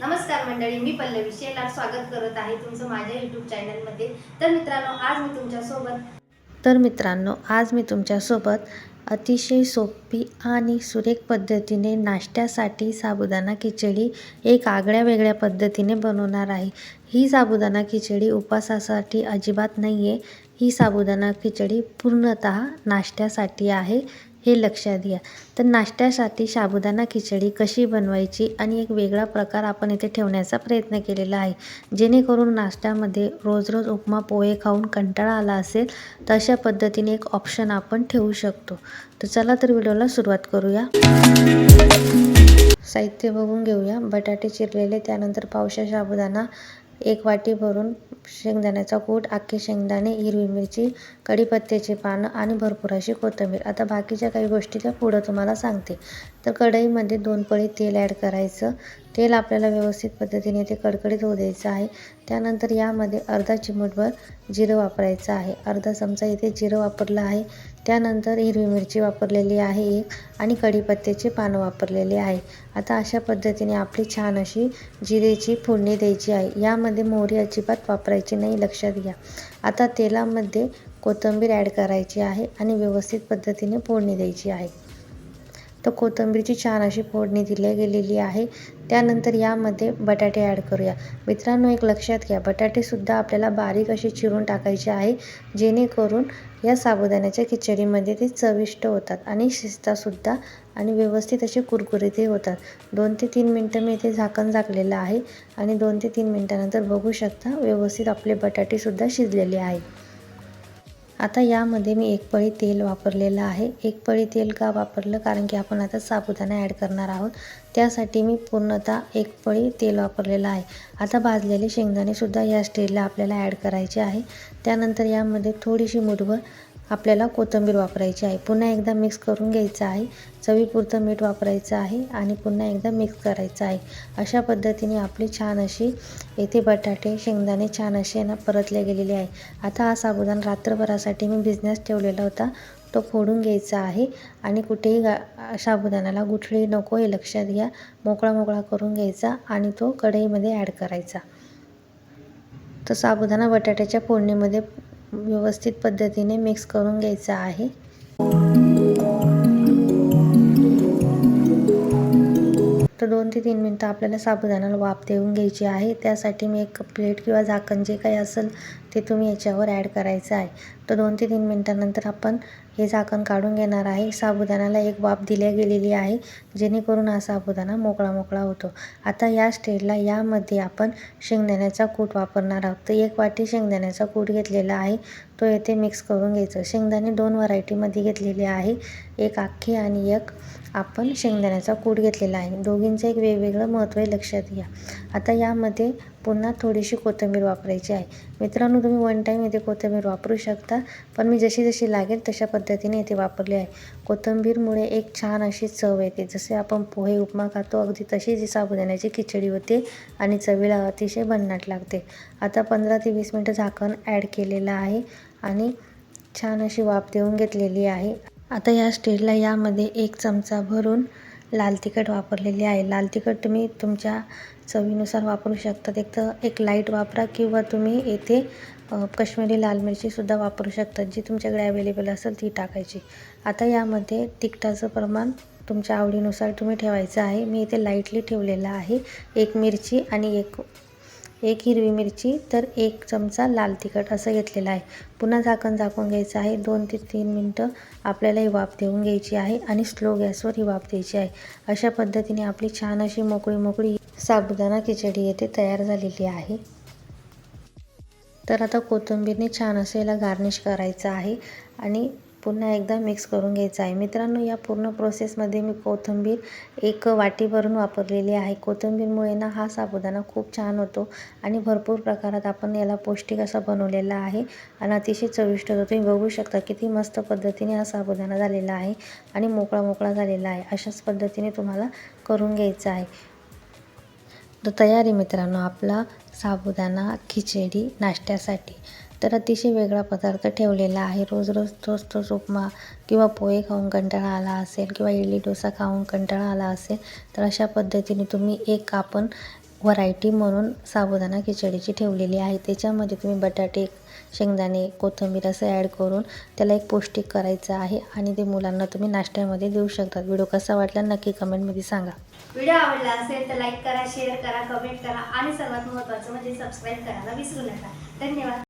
नमस्कार मंडळी मी पल्लवी शेलार स्वागत करत आहे तुमचं माझ्या यूट्यूब चॅनलमध्ये तर मित्रांनो आज मी तुमच्यासोबत तर मित्रांनो आज मी तुमच्यासोबत अतिशय सोपी आणि सुरेख पद्धतीने नाश्त्यासाठी साबुदाणा खिचडी एक आगळ्या वेगळ्या पद्धतीने बनवणार आहे. ही साबुदाणा खिचडी उपासासाठी अजिबात नाही आहे ही साबुदाणा खिचडी पूर्णत नाश्त्यासाठी आहे. हे लक्षात घ्या. तर नाश्त्यासाठी साबुदाणा खिचडी कशी बनवायची आणि एक वेगळा प्रकार आपण इथे ठेवण्याचा प्रयत्न केलेला आहे. जेणेकरून नाश्त्यामध्ये रोज रोज उपमा पोहे खाऊन कंटाळा आला असेल तर अशा पद्धतीने एक ऑप्शन आपण ठेवू शकतो. तर चला तर व्हिडिओला सुरुवात करूया. साहित्य बघून घेऊया. बटाटे चिरलेले त्यानंतर पावशा साबुदाणा एक वाटी भरून शेंगदाण्याचा कूट अख्खे शेंगदाणे हिरवी मिरची कढीपत्त्याची पानं आणि भरपूर अशी कोथिंबीर. आता बाकीच्या काही गोष्टी त्या पुढं तुम्हाला सांगते. तर कढईमध्ये दोन पळी तेल ॲड करायचं. तेल आपल्याला व्यवस्थित पद्धतीने ते कडकडीत होऊ द्यायचं आहे. त्यानंतर यामध्ये अर्धा चिमूटभर जिरं वापरायचं आहे. अर्धा चमचा इथे जिरं वापरलं आहे. त्यानंतर हिरवी मिरची वापरलेली आहे एक आणि कढीपत्त्याचे पानं वापरलेले आहे. आता अशा पद्धतीने आपली छान अशी जिरेची फोडणी द्यायची आहे. यामध्ये मोहरी अजिबात वापरायची नाही लक्षात घ्या. आता तेलामध्ये कोथिंबीर ॲड करायची आहे आणि व्यवस्थित पद्धतीने फोडणी द्यायची आहे. तर कोथिंबीरची छान अशी फोडणी दिली गेलेली आहे. त्यानंतर यामध्ये बटाटे ॲड करूया. मित्रांनो एक लक्षात घ्या बटाटेसुद्धा आपल्याला बारीक असे चिरून टाकायचे आहे जेणेकरून या साबुदाण्याच्या खिचडीमध्ये ते चविष्ट होतात आणि शिजतासुद्धा आणि व्यवस्थित असे कुरकुरीतही होतात. दोन ते तीन मिनटं मी इथे झाकण झाकलेलं आहे आणि दोन ते तीन मिनटानंतर बघू शकता व्यवस्थित आपले बटाटेसुद्धा शिजलेले आहे आता यामध्ये मी एक पळी तेल वापरलेलं आहे. एक पळी तेल का वापरलं? कारण की आपण आता साबुदाणा ॲड करणार आहोत. त्यासाठी मी पूर्णतः एक पळी तेल वापरलेलं आहे. आता भाजलेले शेंगदाणेसुद्धा या स्टेजला आपल्याला ॲड करायचे आहे. त्यानंतर यामध्ये थोडीशी मुठभर आपल्याला कोथिंबीर वापरायची आहे. पुन्हा एकदा मिक्स करून घ्यायचं आहे. चवीपुरतं मीठ वापरायचं आहे आणि पुन्हा एकदा मिक्स करायचं आहे. अशा पद्धतीने आपली छान अशी येथे बटाटे शेंगदाणे छान असे ना परतले गेलेले आहे. आता हा साबुदाणा रात्रभरासाठी मी बिझनेस ठेवलेला होता. तो फोडून घ्यायचा आहे आणि कुठेही गा साबुदाण्याला गुठळी नको हे लक्षात घ्या. मोकळा मोकळा करून घ्यायचा आणि तो कढईमध्ये ॲड करायचा. तर साबुदाणा बटाट्याच्या फोडणीमध्ये व्यवस्थित पद्धतीने मिक्स करून घ्यायचा आहे. तर दोन ते तीन मिनटं आपल्याला साबुदाण्याला वाफ देऊन घ्यायची आहे. त्यासाठी मी एक प्लेट किंवा झाकण जे काही असेल ते तुम्ही याच्यावर ॲड करायचं आहे. तर दोन ते तीन मिनटानंतर आपण हे झाकण काढून घेणार आहे. साबुदाण्याला एक वाफ दिल्या गेलेली आहे जेणेकरून हा साबुदाणा मोकळा मोकळा होतो. आता या स्टेजला यामध्ये आपण शेंगदाण्याचा कूट वापरणार आहोत. तर एक वाटी शेंगदाण्याचा कूट घेतलेला आहे. तो येथे मिक्स करून घ्यायचं. शेंगदाणे दोन व्हरायटीमध्ये घेतलेले आहे. एक आखी आणि एक आपण शेंगदाण्याचा कूट घेतलेला आहे. दोघींचं एक वेगवेगळं महत्त्व आहे लक्षात घ्या. आता यामध्ये पुन्हा थोडीशी कोथिंबीर वापरायची आहे. मित्रांनो तुम्ही वन टाईम इथे कोथिंबीर वापरू शकता पण मी जशी जशी लागेल तशा पद्धतीने इथे वापरली आहे. कोथिंबीरमुळे एक छान अशी चव येते. जसे आपण पोहे उपमा खातो अगदी तशी जी साबुदाण्याची खिचडी होते आणि चवीला अतिशय भन्नाट लागते. आता पंधरा ते वीस मिनटं झाकण ॲड केलेलं आहे आणि छान अशी वाफ देऊन घेतलेली आहे. आता या स्टेजला यामध्ये एक चमचा भरून लाल तिखट वापरलेली आहे. लाल तिखट तुम्ही तुमच्या चवीनुसार वापरू शकतात एक तर एक लाइट वापरा किंवा तुम्ही येथे कश्मीरी लाल मिरचीसुद्धा वापरू शकतात जी तुमच्याकडे अवेलेबल असेल ती टाकायची. आता यामध्ये तिखटाचं प्रमाण तुमच्या आवडीनुसार तुम्ही ठेवायचं आहे. मी इथे लाईटली ठेवलेलं आहे. एक मिरची आणि एक एक हिरवी मिरची तर एक चमचा लाल तिखट असं घेतलेलं आहे. पुन्हा झाकण झाकून घ्यायचं आहे. दोन ते तीन मिनटं आपल्याला ही वाफ देऊन घ्यायची आहे आणि स्लो गॅसवर ही वाफ द्यायची आहे. अशा पद्धतीने आपली छान अशी मोकळी मोकळी साबुदाणा खिचडी येथे तयार झालेली आहे. तर आता कोथिंबीरने छान असं याला गार्निश करायचं आहे आणि पुन्हा एकदा मिक्स करून घ्यायचं आहे. मित्रांनो या पूर्ण प्रोसेसमध्ये मी कोथिंबीर एक वाटी भरून वापरलेली आहे. कोथिंबीरमुळे ना हा साबुदाणा खूप छान होतो आणि भरपूर प्रकारात आपण याला पौष्टिक असा बनवलेला आहे आणि अतिशय चविष्ट होतो. तुम्ही बघू शकता किती मस्त पद्धतीने हा साबुदाणा झालेला आहे आणि मोकळा मोकळा झालेला आहे. अशाच पद्धतीने तुम्हाला करून घ्यायचं आहे. तर तयारी मित्रांनो आपला साबुदाणा खिचडी नाश्त्यासाठी. तर अतिशय वेगळा पदार्थ ठेवलेला आहे. रोज रोज तोच तोच उपमा किंवा पोहे खाऊन कंटाळा आला असेल किंवा इडली डोसा खाऊन कंटाळा आला असेल तर अशा पद्धतीने तुम्ही एक आपण व्हरायटी म्हणून साबुदाणा खिचडीची ठेवलेली आहे. त्याच्यामध्ये तुम्ही बटाटे शेंगदाणे कोथिंबीर असं ॲड करून त्याला एक पौष्टिक करायचं आहे आणि ते मुलांना तुम्ही नाश्त्यामध्ये देऊ शकता. व्हिडिओ कसा वाटला नक्की कमेंटमध्ये सांगा. व्हिडिओ आवडला असेल तर लाईक करा शेअर करा कमेंट करा आणि सर्वात महत्त्वाचं म्हणजे सबस्क्राईब करायला विसरू नका. धन्यवाद.